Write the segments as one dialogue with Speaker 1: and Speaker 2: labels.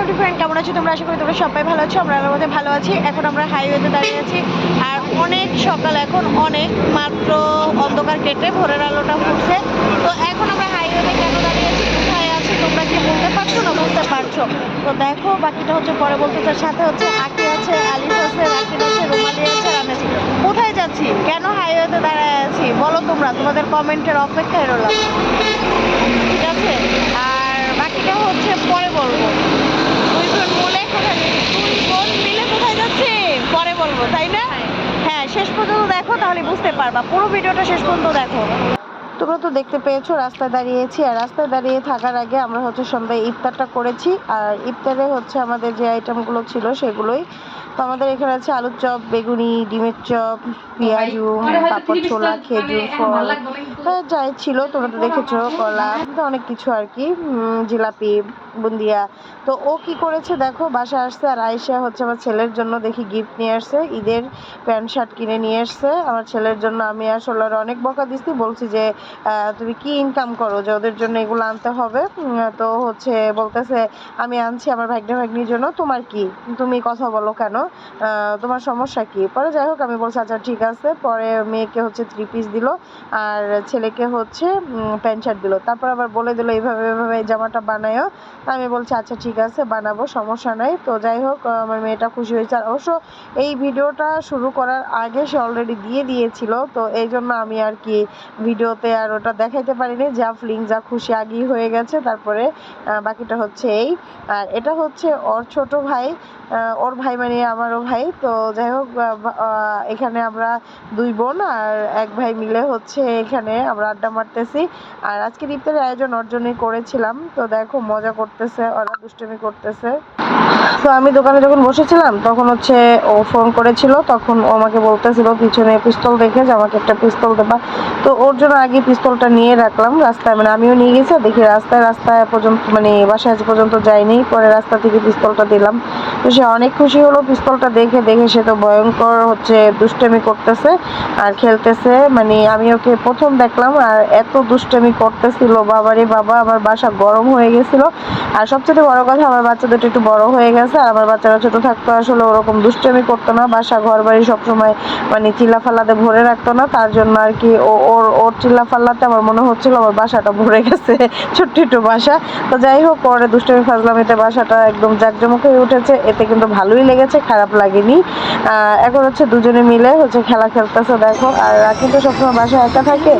Speaker 1: Every friend কেমন আছো? তোমরা আশা করি তোমরা সবাই ভালো আছো আমরা মধ্যে ভালো আছি। এখন আমরা হাইওয়েতে দাঁড়িয়ে আছি। আর অনেক সকাল, এখন অনেক মাত্র অন্ধকার কেটে ভোরের আলোটা ফুটছে। তো এখন আমরা হাইওয়েতে কেন দাঁড়িয়ে আছি? কোথায় আছি? তোমরা কি বলতে পারছ না বলতে পারছ? তো দেখো, বাকিটা হচ্ছে পরে বলতে চার সাথে হচ্ছে আকি আছে, আলিফ আছে, রাকিব আছে, রুমালি আছে রামেশ কোথায় যাচ্ছি? কেন হাইওয়েতে দাঁড়ায় আছি? বলো তোমরা, তোমাদের কমেন্টের অপেক্ষায় রইলাম। ঠিক আছে? আর বাকিটা হচ্ছে পরে বলব। দুই বোন মিলে কোথায় যাচ্ছে? পরে বলব তাই না? হ্যাঁ। শেষ পর্যন্ত দেখো তাহলে বুঝতে পারবা। পুরো ভিডিওটা শেষ পর্যন্ত দেখো। তোমরা তো দেখতে পেয়েছ রাস্তায় দাঁড়িয়েছি। আর রাস্তায় দাঁড়িয়ে থাকার আগে আমরা হচ্ছে সন্ধ্যায় ইফতারটা করেছি। আর ইফতারে হচ্ছে আমাদের যে আইটেমগুলো ছিল সেগুলোই তো আমাদের এখানে আছে আলুর চপ বেগুনি ডিমের চপ পেঁয়াজু তারপর ছোলা খেজুর ফল। হ্যাঁ, যাই ছিল তোমরা তো দেখেছ কলা তো অনেক কিছু আর কি জিলাপি বুন্দিয়া। তো ও কি করেছে দেখো বাসায় আসছে আর আয়সা হচ্ছে আমার ছেলের জন্য দেখি গিফট নিয়ে আসছে ঈদের প্যান্ট শার্ট কিনে নিয়ে আসছে। আমার ছেলের জন্য আমি আসলে অনেক বকা দিচ্ছি বলছি যে তুমি কি ইনকাম করো যে ওদের জন্য এগুলো আনতে হবে। তো হচ্ছে বলতেছে আমি আনছি আমার ভাগ্নে ভাগ্নির জন্য তোমার কি? তুমি কথা বলো কেন? তোমার সমস্যা কি? পরে যাই হোক, আমি বলছি আচ্ছা ঠিক আছে। পরে মেয়েকে হচ্ছে থ্রি পিস দিল, আর ছেলেকে হচ্ছে প্যান্ট শার্ট দিল। তারপর আবার বলে দিল, এইভাবে এইভাবে জামাটা বানায়ও আমি বলছি আচ্ছা ঠিক আছে, বানাবো, সমস্যা নাই। তো যাই হোক আমার মেয়েটা খুশি হয়েছে। আর অবশ্য এই ভিডিওটা শুরু করার আগে সে অলরেডি দিয়ে দিয়েছিল, তো এই জন্য আমি আর কি ভিডিওতে আর ওটা দেখাইতে পারিনি। যা ফিলিং যা খুশি, আগেই হয়ে গেছে। তারপরে বাকিটা হচ্ছে এই। আর এটা হচ্ছে ওর ছোট ভাই ওর ভাই মানে আমারও ভাই। তো যাই হোক এখানে আমরা দুই বোন আর এক ভাই মিলে হচ্ছে এখানে আমরা আড্ডা মারতেছি। আর আজকে ইফতারের আয়োজন ওর জন্যই করেছিলাম। তো দেখো, মজা করতেছে, ওরা দুষ্টুমি করতেছে। তো আমি দোকানে যখন বসেছিলাম, তখন হচ্ছে ও ফোন করেছিল। তখন ও আমাকে বলতেছিল, পিছনে পিস্তল দেখে যে আমাকে একটা পিস্তল দেবা। তো ওর জন্য আগে পিস্তলটা নিয়ে রাখলাম রাস্তায়। মানে আমিও নিয়ে গেছি দেখি রাস্তায় রাস্তায় পর্যন্ত মানে বাসায় পর্যন্ত যাইনি। পরে রাস্তা থেকে পিস্তলটা দিলাম। তো সে অনেক খুশি হলো, পিস্তলটা দেখে দেখে সে তো ভয়ঙ্কর হচ্ছে, দুষ্টামি করতেছে আর খেলতেছে। মানে আমি ওকে প্রথম দেখলাম আর এত দুষ্টামি করতেছিল, বাবারে বাবা, আমার বাসা গরম হয়ে গেছিল। আর সবচেয়ে বড় কথা, আমার বাচ্চা দুটো একটু বড় হয়ে গেছে, আর আমার বাচ্চারা ছোট থাকতো, আসলে ওরকম দুষ্টামি করতো না। বাসা ঘর বাড়ি সবসময় মানে চিল্লা ফাল্লাতে ভরে রাখতো না, তার জন্য আর কি ওর ওর চিল্লা ফাল্লাতে আমার মনে হচ্ছিল আমার বাসাটা ভরে গেছে, ছোট্ট একটু বাসা। তো যাই হোক, পরে দুষ্টামি ফাজলামিতে বাসাটা একদম জাকজমক হয়ে উঠেছে। এতে কিন্তু ভালোই লেগেছে, খারাপ লাগেনি। এখন হচ্ছে দুজনে মিলে হচ্ছে খেলা খেলতেছে, দেখো। আর রাখি তো সবসময় বাসায় একা থাকে।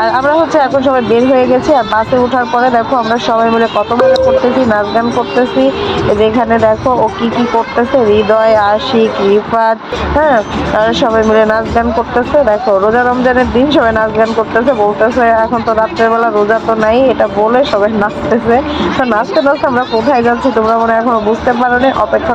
Speaker 1: আর আমরা হচ্ছে এখন সবাই বের হয়ে গেছি, আর বাসে ওঠার পরে দেখো আমরা সবাই মিলে কত মজা করতেছি, নাচ গান করতেছি। এই যে এখানে দেখো ও কি কি করতেছে, হৃদয়, আশিক, রিফাত হ্যাঁ? আর সবাই মিলে নাচ গান করতেছে। দেখো, রোজা রমজানের দিন সবাই নাচ গান করতেছে, বলতেছে, এখন তো রাত্রেবেলা রোজা তো নাই। এটা বলে সবাই নাচতেছে। তো নাচতে নাচতে আমরা কোথায় যাচ্ছি তোমরা মনে এখনও বুঝতে পারো অপেক্ষা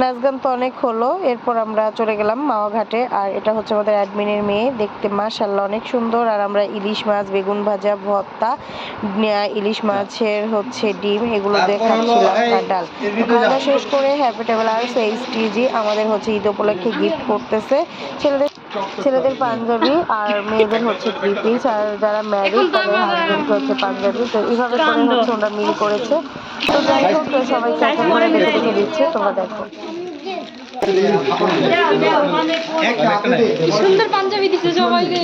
Speaker 1: নাচ গান তো অনেক হলো এরপর আমরা চলে গেলাম মাওয়া ঘাটে আর এটা হচ্ছে আমাদের অ্যাডমিনের মেয়ে দেখতে মাশাল্লাহ অনেক সুন্দর আর আমরা ইলিশ মাছ বেগুন ভাজা ভর্তা ইলিশ মাছের হচ্ছে ডিম এগুলো দেখাচ্ছিলাম আর ডাল। খাওয়া শেষ করে হ্যাপি টেবল ট্রাভেলার্স এইচটিজি আমাদের হচ্ছে ঈদ উপলক্ষে গিফট করতেছে। ছেলেদের ছেলেদের পাঞ্জাবি আর মেয়েদের হচ্ছে থ্রি পিস আর যারা ম্যারিড তাদের হাজবেন্ডকে হচ্ছে পাঞ্জাবি। তো এইভাবে করে হচ্ছে ওরা মিল করেছে। তো যাই হোক সবাইকে একটা করে দেখে দেখে। দিচ্ছে তোমরা দেখো।
Speaker 2: সুন্দর পাঞ্জাবি দিছে সবাই রে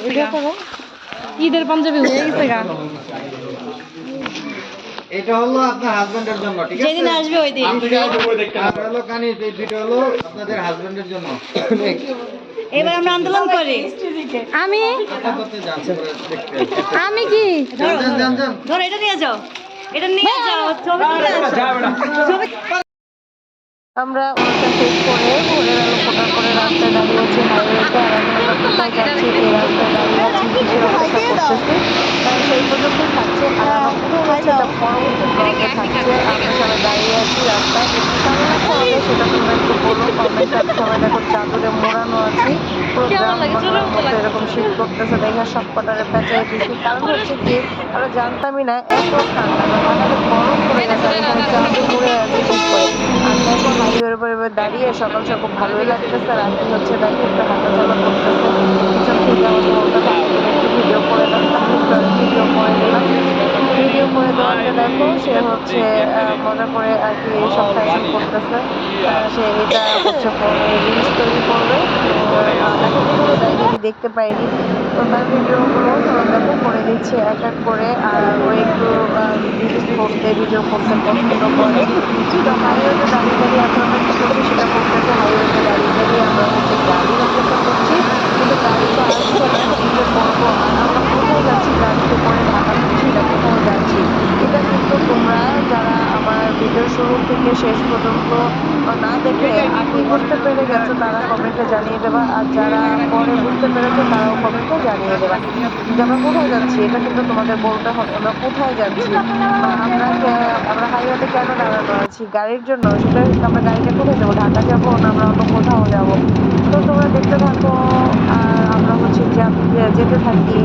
Speaker 1: ভিডিও করো।
Speaker 2: ঈদের পাঞ্জাবি হয়ে গেছে গা।
Speaker 3: এটা হলো আপনার হাজবেন্ডের জন্য ঠিক আছে?
Speaker 2: যেদিন আসবে ওই দিন।
Speaker 3: আর হলো কানি এই দুটো হলো আপনাদের হাজবেন্ডের জন্য।
Speaker 2: এবার আমরা আন্দোলন করি। আমি? আমি কি? ধর এটা নিয়ে যাও। এটা নিয়ে যাও ছবি। ছবি
Speaker 1: আমরা অনুষ্ঠান শেষ করে ভোরের আলো ফোটার করে রাস্তায় দাঁড়িয়ে আছি হাইওয়েতে আর থাকছে মনে দাঁড়িয়ে আছি রাস্তায় সেটা মোড়ানো আছি। এরকম করতেছে দেখে সব হচ্ছে কি জানতামই না এত ঠান্ডা না মাথাটা গরম করে গেছে আছে ঠিক করে হাইওয়ের উপরে দাঁড়িয়ে সকাল সকাল ভালোই লাগতেছে আমি হচ্ছে দেখো একটু হাঁটাচলা করতেছে। পিছন থেকে আমাকে একটু ভিডিও করে তাহলে ভিডিও করে দিলাম ভিডিও করে দেওয়াতে দেখো, সে হচ্ছে মজা করে আর কি সব ফ্যাশন করতেছে। সে এটা হচ্ছে রিলস তৈরি করবে। এখন দেখতে পাইনি। তো ভিডিওগুলো তোমরা দেখো করে দিচ্ছে এক এক করে আর ও একটু রিলস করতে, ভিডিও করতে পছন্দ করে। তো হাইওয়েতে দাঁড়িয়ে দাঁড়িয়ে এখন আমরা কি করছি সেটা করতেছে হাইওয়েতে দাঁড়িয়ে দাঁড়িয়ে আমরা হচ্ছে গাড়ি অপেক্ষা করছি কিন্তু গাড়ি তো আসছে না কি যে করব আর আমরা কোথায় যাচ্ছি গাড়িতে করে ঢাকা যাচ্ছি এটা কোথাও যাচ্ছি এটা কিন্তু তোমরা যারা আমার ভিডিও শুরু থেকে শেষ পর্যন্ত না দেখে আগে বুঝতে পেরে গেছো তারা কমেন্টে জানিয়ে দেবা। আর যারা পরে বুঝতে পেরেছ, তারাও কমেন্টে জানিয়ে দেবা। যে আমরা কোথায় যাচ্ছি? এটা কিন্তু তোমাদের বলতে হবে আমরা কোথায় যাচ্ছি? বা আমরা আমরা হাইওয়েতে কেন দাঁড়ানো আছি গাড়ির জন্য। সেটা আমরা গাড়িতে কোথায় যাব। ঢাকা যাব না আমরা অন্য কোথাও যাব? তো তোমরা দেখতে থাকো। আর আমরা হচ্ছে যেতে থাকি।